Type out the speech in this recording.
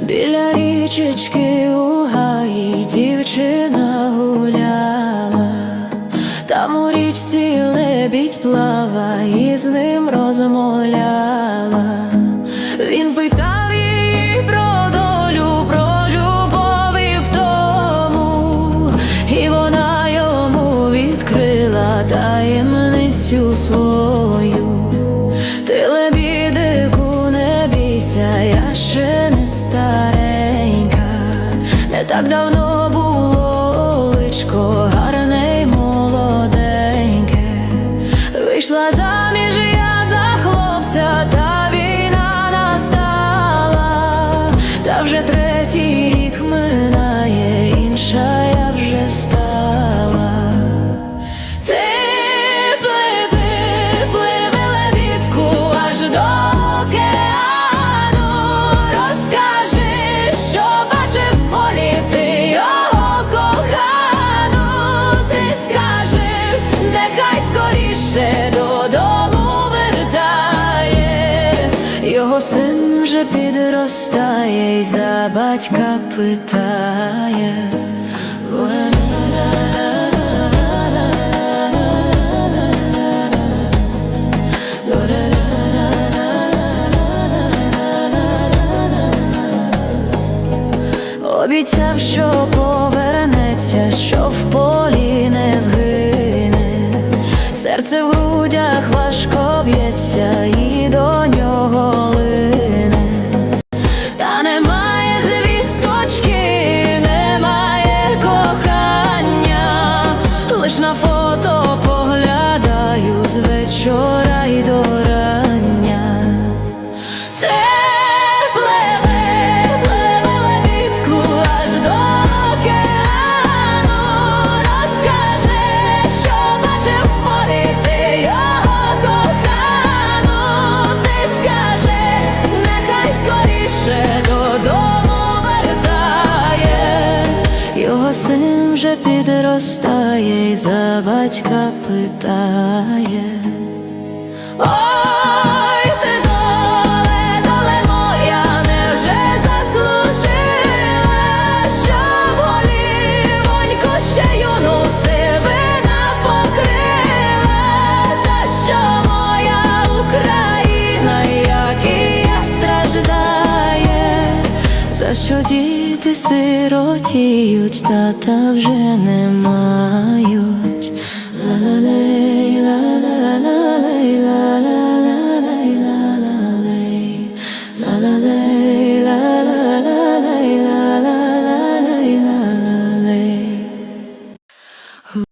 Біля річечки у гаї дівчина гуляла, там у річці лебідь плава і з ним розмовляла. Таємницю свою. Ти лебідику, не бійся, я ще не старенька, не так давно підростає і за батька питає. Обіцяв, що повернеться, що в полі не згине, серце в грудях важко б'ється і до фото поглядаю з вечора й до вже підростає і за батька питає. Ой, ти доле, доле моя, невже заслужила, щоб голівоньку ще юну сивина покрила, за що моя Україна, як і я страждає, за що діти сиротіють, тата вже не мають.